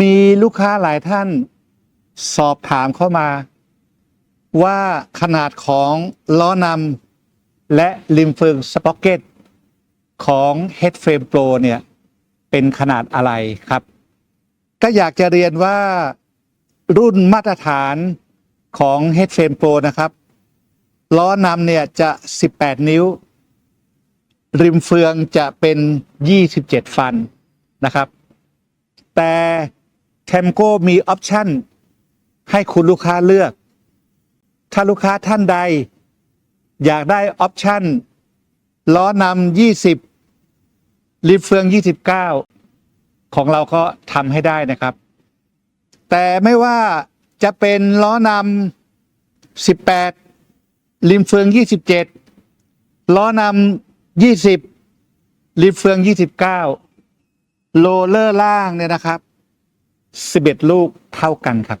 มีลูกค้าหลายท่านสอบถามเข้ามา ว่าขนาดของล้อนำและริมเฟิงสป็อกเก็ตของ Head Frame Pro เนี่ยเป็นขนาดอะไรครับ ก็อยากจะเรียนว่ารุ่นมาตรฐานของ Head Frame Pro นะครับ ล้อนำเนี่ยจะ 18 นิ้ว ริมเฟืองจะเป็น 27 ฟันนะครับ แต่เทมโก้มีออปชันให้คุณลูกค้าเลือก ถ้าลูกค้าท่านใด อยากได้ออปชันล้อนำ20ริมเฟือง 29 ของเราก็ทำให้ได้นะครับ แต่ไม่ว่าจะเป็นล้อนำ18ริมเฟือง 27 ล้อนำ20ริมเฟือง 29 โรลเลอร์ล่างเนี่ยนะครับ 11 ลูกเท่ากันครับ